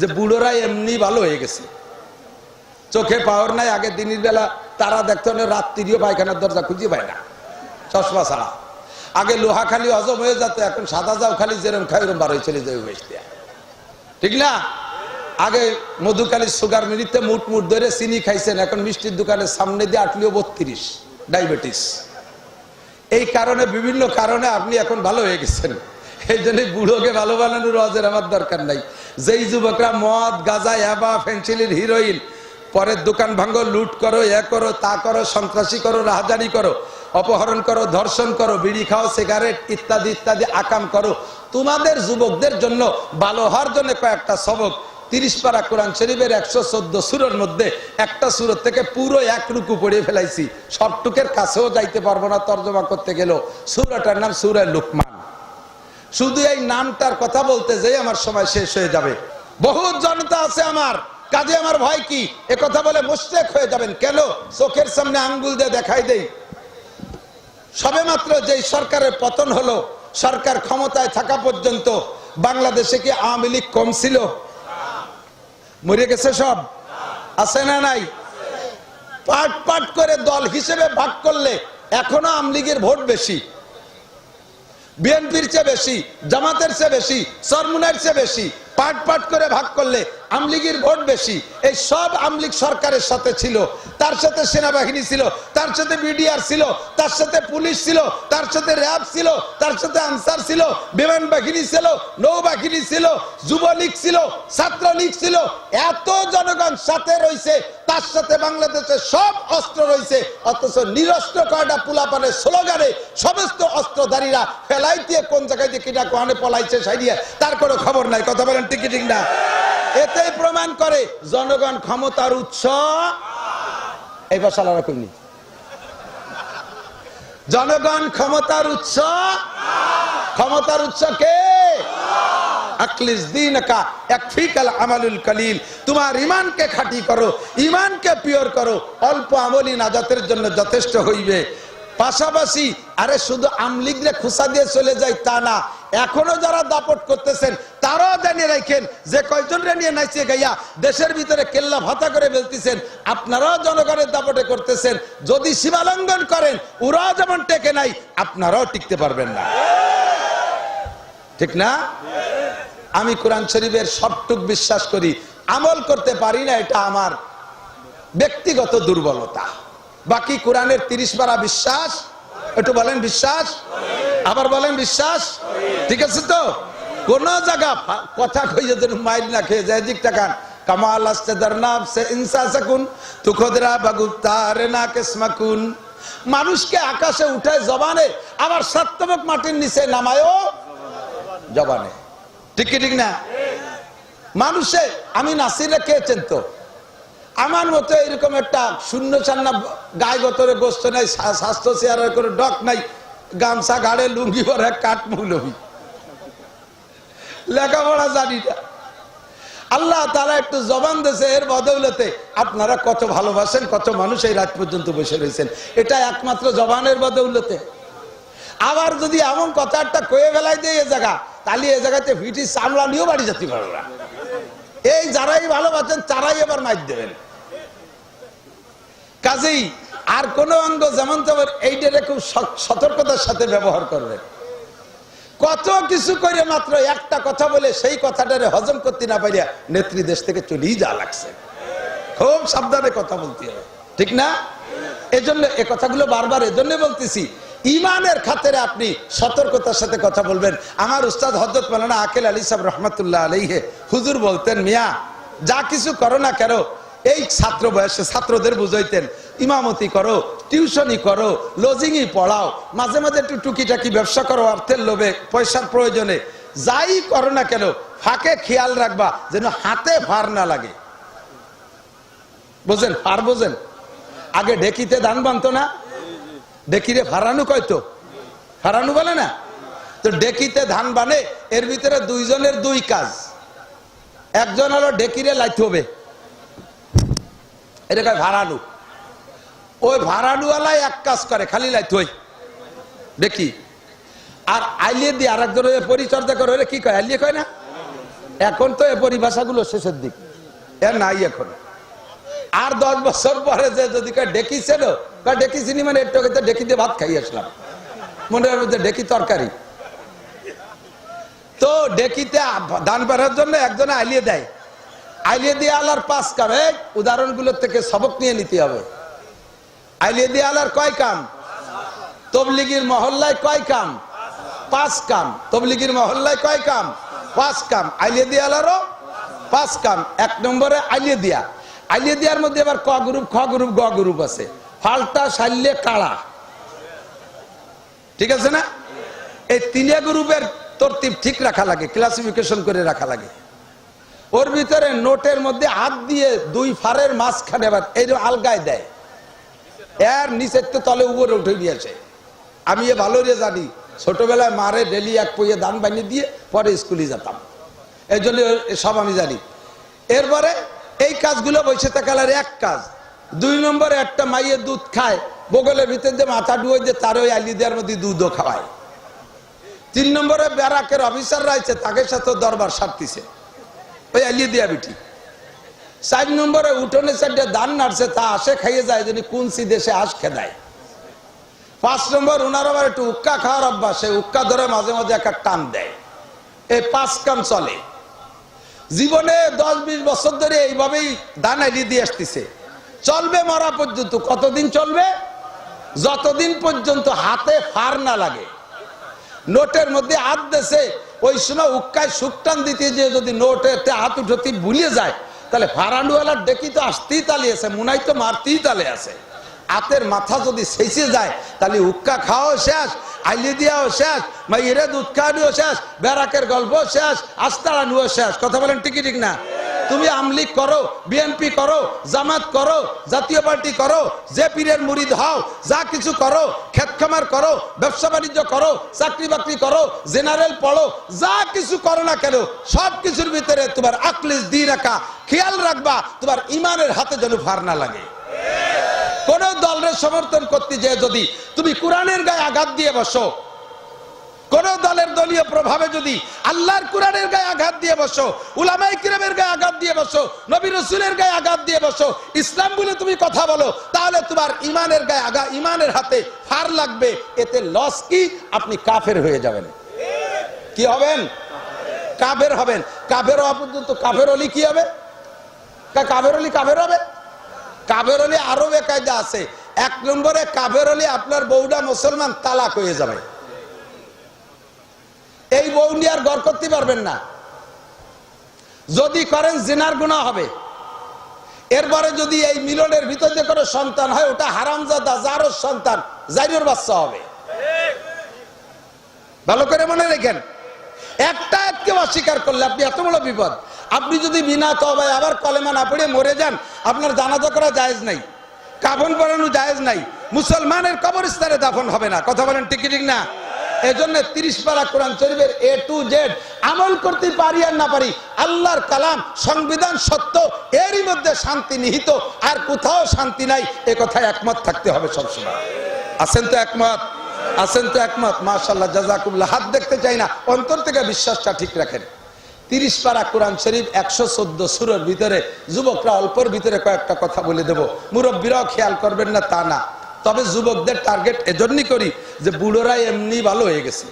যে বুড়োরা এমনি ভালো হয়ে গেছে। চোখে পাওয়ার নাই আগে দিনের বেলা তারা দেখতে হলে রাত্রিও পায়খানার দরজা খুঁজে পায় না। চশমা ছাড়া। আগে লোহা খালি হজম হয়ে যেত, এখন সাদা যাও খালি যেরকম খাই ওরম বারোই চলে যাবে বেশ দেয়া ঠিক না? আগে মধুকালী সুগার মিনিতে মুট মুট ধরে চিনি খাইছেন, এখন মিষ্টির দোকানের সামনে দিয়ে আটলিও বত্রিশ, ডায়াবেটিস। এই কারণে, বিভিন্ন কারণে আপনি এখন ভালো হয়ে গেছেন। এই জন্য বুড়োকে ভালো বানানোর অজের আমার দরকার নাই। যেই যুবকরা মদ, গাঁজা অ্যাবা ফেন্সিলির হিরোইন, পরের দোকান ভাঙ্গো, লুট করো, এ করো, তা করো, সন্ত্রাসী করো, রাহাজানি করো, অপহরণ করো, ধর্ষণ করো, বিড়ি খাও, সিগারেট ইত্যাদি ইত্যাদি, আকাম করো। তোমাদের যুবকদের জন্য ভালো হওয়ার জন্য কয়েকটা সবক। তিরিশ পারা কোরআন শরীফের একশো চোদ্দ সুরের মধ্যে একটা সুরত থেকে পুরো এক রুকু পড়িয়ে ফেলাইছি। সবটুকের কাছেও যাইতে পারব না, তর্জমা করতে গেল সুরাটার নাম সুরে লুকমান। শুধু এই নামটার কথা বলতে যাই আমার সময় শেষ হয়ে যাবে। বহুত জনতা আছে আমার। কাজে আমার ভয় কি? এ কথা বলে মুস্তেক হয়ে যাবেন কেন? চোখের সামনে আঙ্গুল দিয়ে দেখাই দেই। সবে মাত্র যেই সরকারের পতন হলো, সরকার ক্ষমতায় থাকা পর্যন্ত বাংলাদেশে কি আওয়ামী লীগ কম ছিল? মরে গেছে সব? আছে না নাই? পাট পাট করে দল হিসেবে ভাগ করলে এখনও আওয়ামী লীগের ভোট বেশি। বিএনপির চেয়ে বেশি জামাতের চেয়ে বেশি সরমুনের চেয়ে বেশি পাট পাট করে ভাগ করলে আমলিগের ভোট বেশি। এই সব আমলিগ সরকারের সাথে ছিল। তার সাথে সেনাবাহিনী ছিল, তার সাথে বিডিআর ছিল, তার সাথে পুলিশ ছিল, তার সাথে র্যাব ছিল, তার সাথে আনসার ছিল, বিমান বাহিনী ছিল, নৌবাহিনী ছিল, যুবলীগ ছিল, ছাত্রলীগ ছিল। এত জনগণ সাথে রয়েছে, তার সাথে বাংলাদেশে সব অস্ত্র রয়েছে, অথচ নিরস্ত্র কয়টা পুলাপানের স্লোগানে সমস্ত অস্ত্রধারীরা ফেলাই দিয়ে কোন জায়গায় দিয়ে কিনা কোহানে পলাইছে সাইডিয়া তার কোনো খবর নাই। কথা বলেন টিকি ঠিক না। এতেই প্রমাণ করে জনগণ ক্ষমতার উৎস। এই বসালা রাখুননি জনগণ ক্ষমতার উৎস। ক্ষমতার উৎস কে? তোমার ইমানকে খাঁটি করো ইমানকে পিওর করো, অল্প আমলি নাজাতের জন্য যথেষ্ট হইবে। পাশাপাশি, আরে শুধু আমলিগরে খুসা দিয়ে চলে যায় তা না, এখনও যারা দাপট করতেছেন, তারাও জানিয়ে রাখেন যে কয়জন রে নিয়ে নাইছে গাইয়া, দেশের ভিতরে কেল্লা ভাতা করে ফেলতেছেন, আপনারাও জনগণের দাপটে করতেছেন, যদি সীমালঙ্ঘন করেন, ওরাও যেমন টেকে নাই, আপনারাও টিকতে পারবেন না। ঠিক না? আমি কোরআন শরীফের সবটুক বিশ্বাস করি, আমল করতে পারি না এটা আমার ব্যক্তিগত দুর্বলতা। বাকি কোরআনের তিরিশ পারা বিশ্বাস? একটু বলেন বিশ্বাস? আবার বলেন বিশ্বাস? ঠিক আছে তো? কোন জায়গা কথা কইয়ে যেন মাইল না খেয়ে যায় দিক টাকান কামাল আসতে দরনাম সে ইনসা সাকুন তু খোদরা বাগুতারে না কেসমাকুন। মানুষকে আকাশে উঠায় জবানে, আবার সত্যবক মাটির নিচে নামায়ও জবানে। ঠিক কি ঠিক না? মানুষে, আমি নাসিরে খেয়েছেন তো আমার মতো এরকম একটা শূন্য চান্না গায়ে গতরে গোস্ত নাই স্বাস্থ্য চেয়ারের করে ডক নাই, গামছা গাড়ে লুঙ্গি পরে কাঠ মৌলবি লেখাপড়া জানি না। আল্লাহ তারা একটু জবান দেশে এর বদৌলতে আপনারা কত ভালোবাসেন, কত মানুষ এই রাত পর্যন্ত বসে রয়েছেন। এটা একমাত্র জবানের বদৌলতে। আবার যদি এমন কথা একটা কয়ে বেলায় দেয় এ জায়গা, তাহলে এ জায়গাতে ভিটি চামড়া নিয়েও বাড়ি যেতে পারো না। এই যারাই ভালোবাসেন, তারাই এবার মাইক দেবেন। কাজেই আর কোন অঙ্গ যেমন তেমন এইটারে খুব সতর্কতার সাথে ব্যবহার করবেন। কত কিছু করে মাত্র একটা কথা বলে সেই কথাটারে হজম করতে না পারিয়া নেত্রী দেশ থেকে চলেই যা লাগছে। খুব সাবধানে কথা বলতে হবে। ঠিক না? এজন্য এ কথাগুলো বারবার এজন্য বলতেছি ইমানের খাতেরে আপনি সতর্কতার সাথে কথা বলবেন। আমার উস্তাদ হজরত মালানা আকেল আলী সাহেব রহমতুল্লাহ আলাইহে হুজুর বলতেন, মিয়া, যা কিছু করো না কেন, এই ছাত্র বয়সে ছাত্রদের বুঝাইতেন, ইমামতি করো টিউশনি করো, লজিংই পড়াও, মাঝে মাঝে একটু টুকিটাকি ব্যবসা করো, অর্থের লোভে, পয়সার প্রয়োজনে। যাই করো না কেন, ফাঁকে খেয়াল রাখবা যেন হাতে ভার না লাগে। বোঝেন? ফার বোঝেন? আগে ঢেকিতে ধান বানতো না? ডেকিরে ফারানু কয়তো ফারানু বলে না? তো ডেকিতে ধান বানে, এর ভিতরে দুইজনের দুই কাজ। একজন হলো ডেকিরে লাইতে হবে। এটা কয় ভাড়ানু ওই ভাড়ানুওয়ালাই এক কাজ করে, খালি লাইতে হই দেখি। আর আইলিয়ে দিয়ে আর একজন পরিচর্যা করে, ওরে কি কয়? আইলিয়ে কয় না? এখন তো এ পরিভাষাগুলো শেষের দিক। এ নাই এখন। আর দশ বছর পরে যে যদি কয় ডেকিছিল কয় ডেকিছিনি মানে একটু ডেকিতে ভাত খাই আসলাম। মনে হবে যে ডেকি তরকারি। তো ডেকিতে ধান পাড়ার জন্য একজনে আইলিয়ে দেয়। আইলিয়ে দিয়ে আলার পাঁচ কাম। এই উদাহরণগুলোর থেকে সবক নিয়ে নিতে হবে। আইলিয়ে দিয়ে আলার কয় কাম? তবলিগির মহল্লায় কয় কাম? পাঁচ কাম। তবলিগির মহল্লায় কয় কাম? পাঁচ কাম। আইলিয়ে দিয়ে আলারও পাঁচ কাম। এক নম্বরে আইলিয়ে দিয়া। আইলিয়ে দিয়ার মধ্যে আবার ক গ্রুপ, খ গ্রুপ, গ গ্রুপ আছে। ফাল্টা সাইলে কাড়া। ঠিক আছে না? এই তিনে গ্রুপের তরতিব ঠিক রাখা লাগে ক্লাসিফিকেশন করে রাখা লাগে। ওর ভিতরে নোটের মধ্যে হাত দিয়ে দুই ফারের মাঝখানে আবার এই আলগায় দেয়। এর নিচের তো তলে উপরে উঠে দিয়েছে আমি এ ভালো রে জানি, ছোটবেলায় মারে ডেলি এক পইয়ে দান বানিয়ে দিয়ে পরে স্কুলে যেতাম। এই জন্য সব আমি জানি। এরপরে এই কাজগুলো বসে থাকার এক কাজ। দুই নম্বরে একটা মাইয়ের দুধ খায়, বগলের ভিতর যে মাথা ডুয়ে যে তার ওই আলি দেওয়ার মধ্যে দুধও খাওয়ায়। তিন নম্বরে ব্যারাকের অফিসার রয়েছে তাকে সাথে দরবার সারতিছে। ওই আলিয়ে দিয়া বিটি। চার নম্বরে উঠোনে চারটে দান নাড়ছে, তা আসে খাইয়ে যায় যদি কুনসি দেশে আস খেদায়। পাঁচ নম্বর উনার আবার একটু উক্কা খাওয়ার অভ্যাস সেই উক্কা ধরে মাঝে মাঝে একটা টান দেয়। এই পাঁচ কাম চলে। জীবনে দশ বিশ বছর ধরে এইভাবেই দান আইলি দিয়ে আসতেছে। চলবে মরা পর্যন্ত। কতদিন চলবে? যতদিন পর্যন্ত হাতে ফার না লাগে। নোটের মধ্যে হাত দেশে ওই সময় উক্কায় সুকটান দিতে যে যদি নোটেতে হাত উঠতে ভুলিয়ে যায়, তাহলে ফারানুয়ালার ডেকি তো আসতেই তালে আছে, মুনাই তো মারতেই তালে আছে। হাতের মাথা যদি শেষে যায়, তাহলে উক্কা খাওয়াও শেষ, আইলি দিয়াও শেষ মাইরে দুধ খাওয়ানিও শেষ বেড়াকের গল্প শেষ আস্তাড়ানিও শেষ। কথা বলেন ঠিকই ঠিক না? তুমি আমলিগ করো, বিএনপি করো, জামাত করো, জাতীয় পার্টি করো, যে পীরের মুরিদ হও, যা কিছু করো ক্ষেত খামার করো, ব্যবসা বাণিজ্য করো, চাকরি বাকরি করো, জেনারেল পড়ো, যা কিছু করো না কেন, সব কিছুর ভিতরে তোমার আকলিস দিয়ে রাখা খেয়াল রাখবা, তোমার ইমানের হাতে যেন ফার না লাগে। কোন দলের সমর্থন করতে যে যদি তুমি কোরআনের গায়ে আঘাত দিয়ে বসো কোন দলের দলীয় প্রভাবে যদি আল্লাহর কোরআনের গায়ে আঘাত দিয়ে বসো উলামাই কিরামের গায়ে আঘাত দিয়ে বসো, নবী রসুলের গায়ে আঘাত দিয়ে বসো, ইসলাম বলে তুমি কথা বলো, তাহলে তোমার ইমানের গায়ে আগা ইমানের হাতে ফার লাগবে, এতে লস কি? আপনি কাফের হয়ে যাবেন। কি হবেন? কাফের হবেন। কাফের হওয়া পর্যন্ত কাফের অলি কি হবে? কাফের অলি কাফের হবে? কাবের অলি আরও বেকায়দা আছে। এক নম্বরে কাবের অলি আপনার বউটা মুসলমান তালাক হয়ে যাবে। বউ নিয়ে আর গড় করতে পারবেন না। যদি করেন, জেনার গুণা হবে। এরপরে যদি এই মিলনের ভিতর দিয়ে করে সন্তান হয়, ওটা হারামজাদা যারও সন্তান, জাইরোর বাচ্চা হবে। ভালো করে মনে রেখেন। একটা এককে অস্বীকার করলে আপনি এত বড় বিপদ। আপনি যদি বিনা তবায় আবার কলেমা না পড়ে মরে যান, আপনার জানাজা করা জায়েজ নাই। কাফন পরানো জায়েজ নাই। মুসলমানের কবরস্থানে দাফন হবে না। কথা বলেন ঠিক কি ঠিক না? এজন্য তিরিশ পারা কোরআন শরীফের এ টু জেড আমল করতে পারি আর না পারি, আল্লাহর কালাম, সংবিধান সত্য, এরই মধ্যে শান্তি নিহিত, আর কোথাও শান্তি নাই, এ কথায় একমত থাকতে হবে সবসময়। আছেন তো একমত? আছেন তো একমত? মাশাল্লাহ জাজাকুল্লাহ। হাত দেখতে চাই না, অন্তর থেকে বিশ্বাসটা ঠিক রাখেন। তিরিশ পারা কোরআন শরীফ একশো চোদ্দ সুরের ভিতরে, যুবকরা অল্পর ভিতরে কয়েকটা কথা বলে দেব। মুরব্বীরাও খেয়াল করবেন না, তা না। তবে যুবকদের টার্গেট এজন্যই করি যে বুড়োরা এমনি ভালো হয়ে গেছে।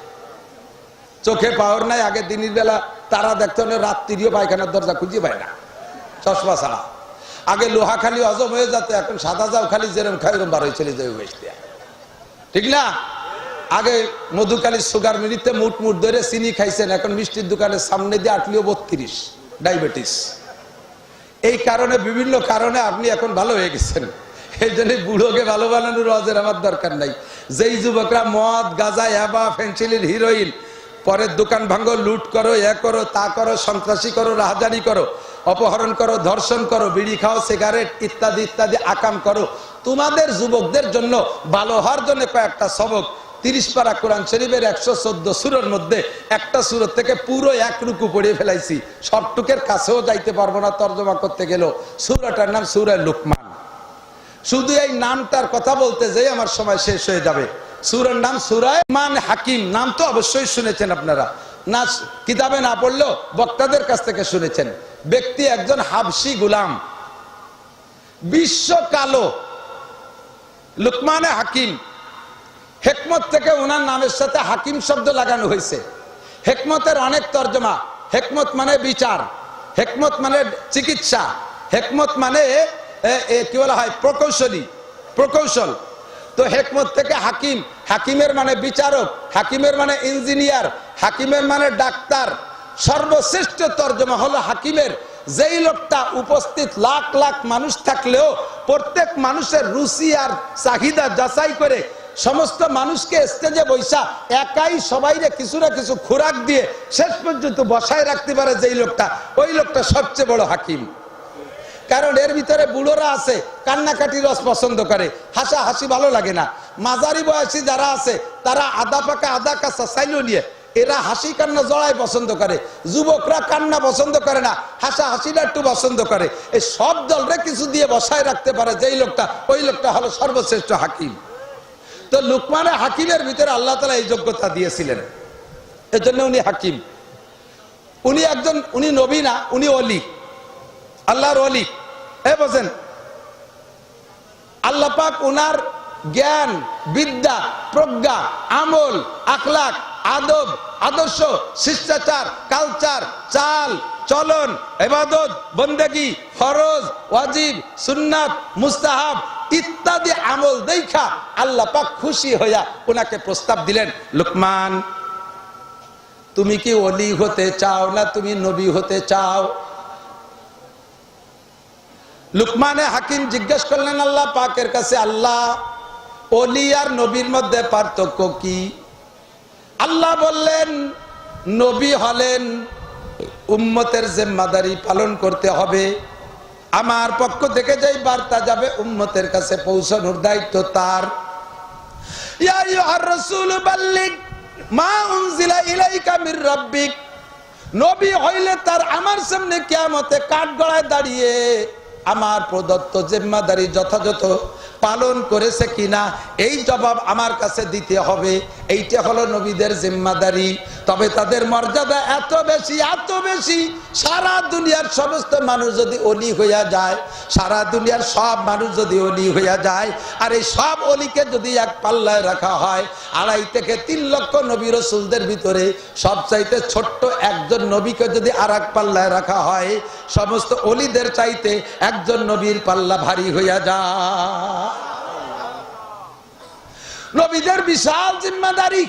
চোখে পাওয়ার নাই, আগে দিনের বেলা তারা দেখতে হলে রাত্রিও পায়খানার দরজা খুঁজে পায় না। চশমা ছাড়া। আগে লোহা খালি হজম হয়ে যেত, এখন সাদা যাও খালি যেরকম খাই হয়ে চলে যাবে বেশ ঠিক না? আগে মধুকালী সুগার মিলিতে মুট মুট ধরে চিনি খাইছেন, এখন মিষ্টির দোকানের সামনে দিয়ে আটলিও বত্রিশ ডায়াবেটিস এই কারণে, বিভিন্ন কারণে আপনি এখন ভালো হয়ে গেছেন। এই জন্য বুড়োকে ভালো বানানোর রজের আমার দরকার নাই। যেই যুবকরা মদ, গাঁজা অ্যাবা ফেন্সিলিন হিরোইন পরের দোকান ভাঙ্গো লুট করো, এ করো, তা করো, সন্ত্রাসী করো, রাহাজানি করো, অপহরণ করো, ধর্ষণ করো, বিড়ি খাও, সিগারেট ইত্যাদি ইত্যাদি আকাম করো, তোমাদের যুবকদের জন্য ভালো হওয়ার জন্য কয়েকটা সবক। তিরিশ পারা কোরআন শরীফের একশো চোদ্দ সুরের মধ্যে একটা সুরের থেকে পুরো এক রুকু পড়িয়ে ফেলাইছি। সবটুকের কাছেও যাইতে পারব না, তর্জমা করতে গেলেও। সুরাটার নাম সুরায় লুকমান। শুধু এই নামটার কথা বলতে যাই আমার সময় শেষ হয়ে যাবে। সুরের নাম সুরায় মান হাকিম, নাম তো অবশ্যই শুনেছেন আপনারা। না, কিতাবে না পড়লেও বক্তাদের কাছ থেকে শুনেছেন। ব্যক্তি একজন হাবসি গুলাম। বিশ্ব কালো লুকমানে হাকিম। হেকমত থেকে ওনার নামের সাথে হাকিম শব্দ লাগানো হয়েছে। হেকমতের অনেক তর্জমা। হেকমত মানে বিচার। হেকমত মানে চিকিৎসা। হেকমত মানে কি বলা হয়? প্রকৌশলী। প্রকৌশল। তো হেকমত থেকে হাকিম। হাকিমের মানে বিচারক, হাকিমের মানে ইঞ্জিনিয়ার, হাকিমের মানে ডাক্তার। সর্বশ্রেষ্ঠ তর্জমা হলো হাকিমের। যেই লোকটা উপস্থিত লাখ লাখ মানুষ থাকলেও প্রত্যেক মানুষের রুচি আর চাহিদা যাচাই করে সমস্ত মানুষকে স্টেজে বৈশা একাই সবাইরে কিছু না কিছু খোরাক দিয়ে শেষ পর্যন্ত বসায় রাখতে পারে যেই লোকটা। ওই লোকটা সবচেয়ে বড় হাকিম। কারণ এর ভিতরে বুড়োরা আছে কান্নাকাটি রস পছন্দ করে। হাসা হাসি ভালো লাগে না। মাঝারি বয়সী যারা আছে, তারা আদা পাকা, আদা কাঁচা চাইলো নিয়ে, এরা হাসি কান্না জড়াই পছন্দ করে। যুবকরা কান্না পছন্দ করে না, হাসা হাসিটা একটু পছন্দ করে। এই সব দলরে কিছু দিয়ে বসায় রাখতে পারে, যেই লোকটা, ওই লোকটা হলো সর্বশ্রেষ্ঠ হাকিম। তো লুকমানে হাকিমের ভিতরে আল্লাহ তালা এই যোগ্যতা দিয়েছিলেন। এর জন্য উনি হাকিম। উনি একজন, উনি নবী না, উনি অলি। আল্লাহর অলি। আল্লাহ পাক উনার জ্ঞান, বিদ্যা, প্রজ্ঞা, আমল, আখলাক, আদব, আদর্শ, শিষ্টাচার, কালচার, চাল, চলন, এবাদত, বন্দেগি, ফরজ, ওয়াজিব, সুন্নাত, মুস্তাহাব ইত্যাদি আমল দেখা আল্লাহ পাক খুশি হইয়া ওনাকে প্রস্তাব দিলেন, লুকমান, তুমি কি অলি হতে চাও না তুমি নবী হতে চাও? লুকমানে হাকিম জিজ্ঞেস করলেন, আল্লাহ পাকের কাছে আল্লাহ অলি আর নবীর মধ্যে পার্থক্য কি? আল্লাহ বললেন, নবী হলেন উম্মতের জিম্মাদারি পালন করতে হবে। আমার পক্ষ থেকে যেই বার্তা যাবে, উম্মতের কাছে পৌঁছানোর দায়িত্ব তার। নবী হইলে তার আমার সামনে কিয়ামতে কাঠ গড়ায় দাঁড়িয়ে আমার প্রদত্ত জিম্মাদারি যথাযথ পালন করেছে কিনা, এই জবাব আমার কাছে দিতে হবে। এইটা হলো নবীদের জিম্মাদারি। তবে তাদের মর্যাদা এত বেশি এত বেশি, সারা দুনিয়ার সমস্ত মানুষ যদি অলি হইয়া যায়, সারা দুনিয়ার সব মানুষ যদি অলি হইয়া যায়, আর এই সব অলিকে যদি এক পাল্লায় রাখা হয়, আড়াই থেকে তিন লক্ষ নবী রসুলদের ভিতরে সবচাইতে ছোট্ট একজন নবীকে যদি আর এক পাল্লায় রাখা হয়, সমস্ত অলিদের চাইতে একজন নবীর পাল্লা ভারী হইয়া যা। নবীদের বিশাল জিম্মাদারি।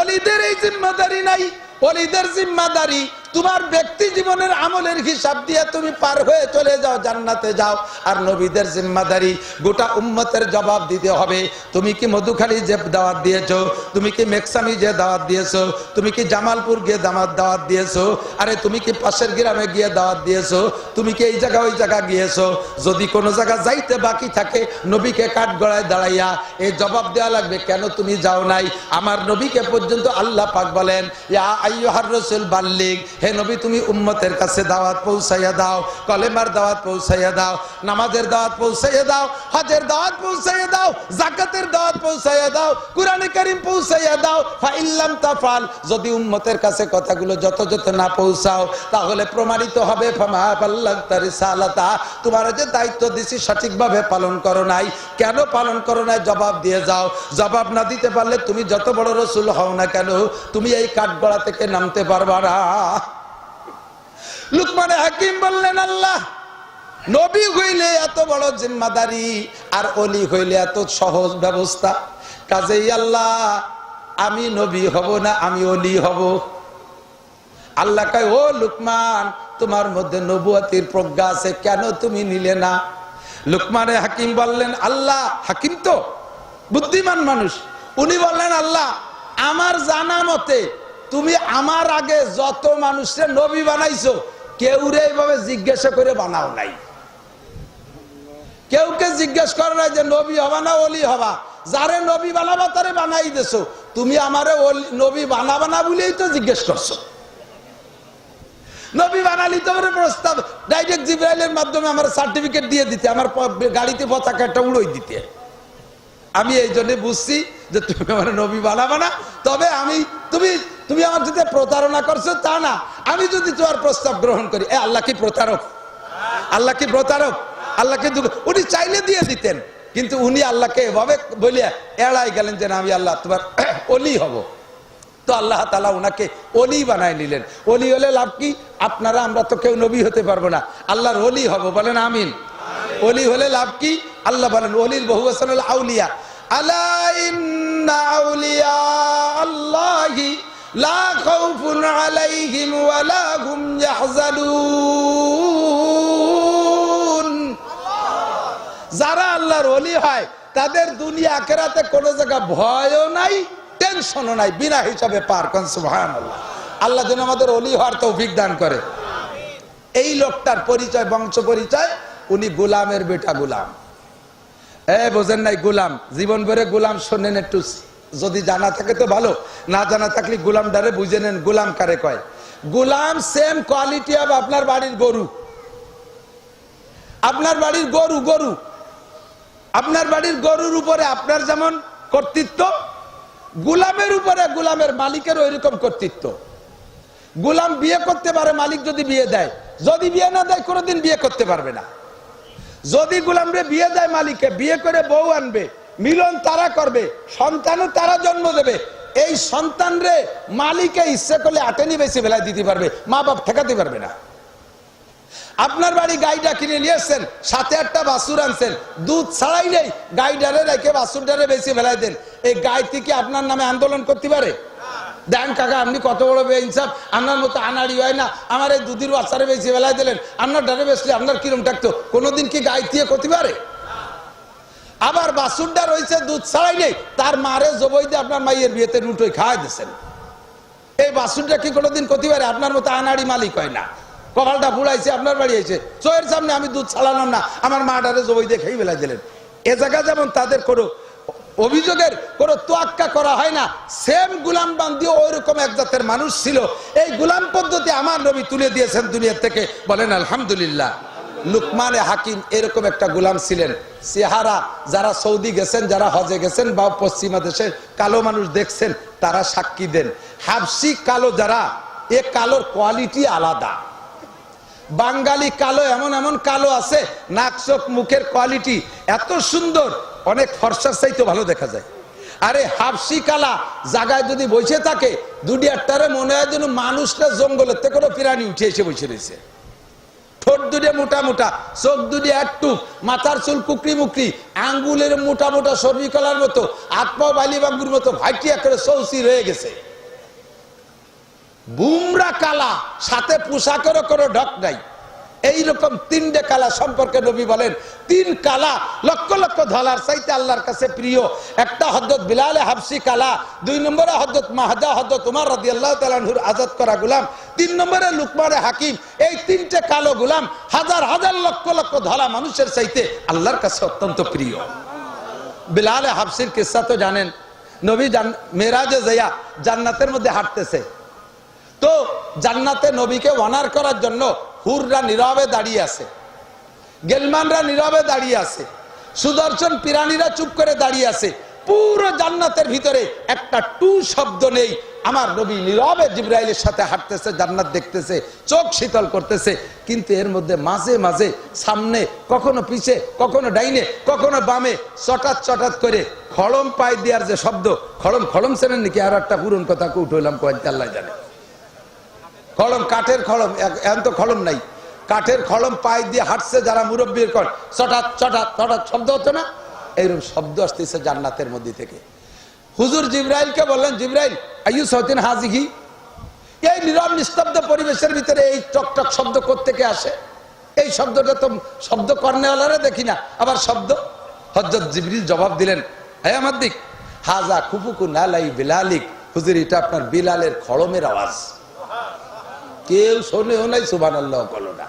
অলিদের এই জিম্মাদারি নাই, অলিদের জিম্মাদারি তোমার ব্যক্তি জীবনের আমলের হিসাব দিয়ে তুমি পার হয়ে চলে যাও, জান্নাতে যাও। আর নবীদের জিম্মাদারি গোটা উম্মতের জবাব দিতে হবে। তুমি কি মধুখালী যে দাওয়াত দিয়েছ? তুমি কি মেকসামি যে দাওয়াত দিয়েছ? তুমি কি জামালপুর গিয়ে দামাত দাওয়াত দিয়েছ? আরে তুমি কি পাশের গ্রামে গিয়ে দাওয়াত দিয়েছ? তুমি কি এই জায়গা ওই জায়গা গিয়েছো? যদি কোনো জায়গা যাইতে বাকি থাকে, নবীকে কাঠ গড়ায় দাঁড়াইয়া এই জবাব দেওয়া লাগবে, কেন তুমি যাও নাই? আমার নবীকে পর্যন্ত আল্লাহ পাক বলেন, ইয়া আইয়ুহার রাসূল বাল্লিগ হে নবী, তুমি উম্মতের কাছে দাওয়াত পৌঁছাইয়া দাও, কলেমার দাওয়াত পৌঁছাইয়া দাও, নামাজের দাওয়াত পৌঁছাইয়া দাও, হজের দাওয়াত পৌঁছাইয়া দাও, জাকাতের দাওয়াত পৌঁছাইয়া দাও, কুরআনে কারীম পৌঁছাইয়া দাও। ফাইল্লাম তাফাল যদি উম্মতের কাছে কথাগুলো যথাযথ না পৌঁছাও, তাহলে প্রমাণিত হবে রিসালাতা, তোমার যে দায়িত্ব দিছি সঠিকভাবে পালন করো নাই। কেন পালন করো নাই? জবাব দিয়ে যাও। জবাব না দিতে পারলে তুমি যত বড় রসুল হও না কেন, তুমি এই কাঠগড়া থেকে নামতে পারবা না। লুকমানে হাকিম বললেন, আল্লাহ, নবী হইলে এত বড় জিম্মাদারি আর অলি হইলে এত সহজ ব্যবস্থা। কাজেই আল্লাহ, আমি নবী হব না, আমি অলি হব। আল্লাহ কয়, ও লুকমান, তোমার মধ্যে নবুয়াতির প্রজ্ঞা আছে, কেন তুমি নিলে না? লুকমানে হাকিম বললেন, আল্লাহ, হাকিম তো, বুদ্ধিমান মানুষ। উনি বললেন, আল্লাহ, আমার জানা মতে, তুমি আমার আগে যত মানুষের নবী বানাইছো কেউ রে এইভাবে জিজ্ঞাসা করে বানাও নাই। কেউকে জিজ্ঞেস করে না যে, নবী হবা না অলি হবা? যারে নবী বানাবা তারে বানাই দেছো। তুমি আমারে নবী বানাবা না বলেই তো জিজ্ঞেস করছ। নবী বানালি তো আমার প্রস্তাব, ডাইরেক্ট জিব্রাইলের মাধ্যমে আমার সার্টিফিকেট দিয়ে দিতে, আমার গাড়িতে পতাকা একটা উড়োই দিতে। আমি এই জন্য বুঝছি যে, তুমি আমার নবী বানাবা না। তবে আমি, তুমি তুমি আমার যদি প্রতারণা করছ, তা না। আমি যদি তোমার প্রস্তাব গ্রহণ করি, এ আল্লাহ কি প্রতারক? আল্লাহ কি প্রতারক? আল্লাহকে উনি চাইলে দিয়ে দিতেন, কিন্তু উনি আল্লাহকে এভাবে বলিয়া এড়াই গেলেন যে আমি আল্লাহ তোমার অলি হব। তো আল্লাহ তালা ওনাকে অলি বানায় নিলেন। অলি হলে লাভ কি? আপনারা, আমরা তো কেউ নবী হতে পারব না। আল্লাহর অলি হব, বলেন আমিন। অলি হলে লাভ কি? আল্লাহ বলেন, অলির বহু বছর আউলিয়া। আলা ইন্না আউলিয়া আল্লাহি যারা আল্লাহর অলি হয়, তাদের দুনিয়া আখেরাতে কোনো জায়গা ভয়ও নাই, টেনশনও নাই, বিনা হিসাবে পার সুবহানাল্লাহ। আল্লাহ যেন আমাদের অলি হওয়ার তৌফিক দান করে। এই লোকটার পরিচয়, বংশ পরিচয়, উনি গোলামের বেটা গোলাম। এ, বোঝেন নাই গোলাম জীবন ভরে গোলাম শোনেন একটু। যদি জানা থাকে তো ভালো, না জানা থাকলে গোলাম ডারে বুঝে নেন গোলাম কারে কয়। গোলাম সেম কোয়ালিটি অব আপনার বাড়ির গরু। আপনার বাড়ির গরু গরু। আপনার বাড়ির গরুর উপরে আপনার যেমন কর্তৃত্ব, গুলামের উপরে গুলামের মালিকের ওইরকম কর্তৃত্ব। গুলাম বিয়ে করতে পারে, মালিক যদি বিয়ে দেয়। যদি বিয়ে না দেয়, কোনোদিন বিয়ে করতে পারবে না। যদি গোলামরে বিয়ে দেয় মালিককে, বিয়ে করে বউ আনবে মিলন তারা করবে, সন্তানও তারা জন্ম দেবে। এই সন্তান রে মালিকে ইচ্ছে করলে আটেনি বেশি বেলায় দিতে পারবে মা বাপ ঠেকাতে পারবে না। আপনার বাড়ি গাইটা কিনে নিয়েছেন সাথে একটা বাসুর আনছেন, দুধ ছাড়াই নেই, গাইডারে রেখে বাসুরটারে বেশি ফেলাই দেন। এই গাই থেকে আপনার নামে আন্দোলন করতে পারে? দেন কাকা, আপনি কত বড় বেইনসাফ, আপনার মতো আনাড়ি হয় না, আমার এই দুধের বাচ্চারে বেশি ফেলাই দিলেন, আপনার ডারে বেসলে আপনার কিরম থাকতো, কোনোদিন কি গাই দিয়ে করতে পারে? আবার বাসুরটা রয়েছে, দুধ ছাড়াই নেই। তার মারে জবই দিয়ে আপনার মাইয়ের বিয়েতে রুটোই খাওয়াই দিচ্ছেন এই বাসুরটা কি কোনোদিন করতে পারে আপনার মতো আনাড়ি মালিক হয় না। কপালটা ফুলাইছে, আপনার বাড়ি এসে চোয়ের সামনে আমি দুধ ছাড়ালাম না, আমার মাটারে জবই দিয়ে খেয়ে বেলা দিলেন। এ জায়গা যেমন তাদের কোনো অভিযোগের কোনো তোয়াক্কা করা হয় না, সেম গুলাম বান্দিও ওই রকম এক জাতের মানুষ ছিল। এই গুলাম পদ্ধতি আমার নবী তুলে দিয়েছেন দুনিয়ার থেকে। বলেন, আলহামদুলিল্লাহ। লুকমানে হাকিম এরকম একটা গুলাম ছিলেন। চেহারা, যারা সৌদি গেছেন, যারা হজে গেছেন বা পশ্চিমা দেশের কালো মানুষ দেখছেন, তারা সাক্ষী দেন। হাবসি কালো যারা, এ কালোর কোয়ালিটি আলাদা। বাঙালি কালো এমন এমন কালো আছে, নাক চোখ মুখের কোয়ালিটি এত সুন্দর, অনেক ফর্সার চাইতে ভালো দেখা যায়। আরে হাফসি কালা জায়গায় যদি বসে থাকে দুটি একটারে মনে হয় যেন মানুষটা জঙ্গলের থেকে কোনো প্রাণী উঠে এসে বসে রয়েছে। ঠোঁট দুটে মোটা মোটা, চোখ দুটি একটু মাথার চুল কুকরি মুকরি, আঙ্গুলের মোটা মোটা সর্বি কলার মতো আত্মা বালি বাঙ্গুর মতো ভাইটি করে সৌসি রয়ে গেছে। বুমরা কালা, সাথে পোশাকেরও কোনো ঢক নাই। এইরকম তিনটে কালা সম্পর্কে নবী বলেন। তিন কালা, লক্ষ লক্ষ ধলার চাইতে আল্লাহর কাছে প্রিয়। একটা হজরত বিলালে হাফসি কালা, দুই নম্বরে হজরত মাহাজা হজরত উমার রাদি আল্লাহ তালাহুর আজাদ করা গুলাম, তিন নম্বরে লুকমারে হাকিম। এই তিনটে কালো গুলাম হাজার হাজার লক্ষ লক্ষ ধলা মানুষের চাইতে আল্লাহর কাছে অত্যন্ত প্রিয়। বিলালে হাফসির কিসা তো জানেন, নবী জান মেরাজে যাইয়া জান্নাতের মধ্যে হাঁটতেছে। তো জান্নাতে নবীকে অনার করার জন্য হুররা নীরবে দাঁড়িয়ে আছে, গেলমানরা নীরবে দাঁড়িয়ে আছে, সুদর্শন পিরানিরা চুপ করে দাঁড়িয়ে আছে, পুরো জান্নাতের ভিতরে একটা টু শব্দ নেই। আমার নবী নীরবে জিব্রাইলের সাথে হাঁটতেছে, জান্নাত দেখতেছে, চোখ শীতল করতেছে, কিন্তু এর মধ্যে মাঝে মাঝে সামনে, কখনো পিছে, কখনো ডাইনে, কখনো বামে চটাত চটাত করে খড়ম পায়ে দেওয়ার যে শব্দ, খড়ম খড়ম চেনেন নাকি? আর একটা পুরন কথা উঠলাম কয়েকটা আল্লাহ জানে। খড়ম, কাঠের খড়ম এখন তো খড়ম নাই। কাঠের খড়ম পায়ে দিয়ে হাঁটছে যারা মুরব্বীর কর চটাত চটাত চটাত শব্দ হতো না? এইরকম শব্দ আসতেছে জান্নাতের মধ্যে থেকে। হুজুর জিব্রাইলকে বললেন, জিব্রাইল আয়ু সৌতিন হাজিঘি এই নীরব, নিস্তব্ধ পরিবেশের ভিতরে এই টক টক শব্দ থেকে আসে? এই শব্দটা তো শব্দ কর্নেওয়ালারা দেখি না, আবার শব্দ? হজরত জিবরিল জবাব দিলেন হ্যাঁ আমার দিক, হাজা খুফুকু নালাই বিলালিক। হুজুর, এটা আপনার বিলালের খড়মের আওয়াজ। কেউ শোনেও নাই সুবান আল্লাহ কলো না।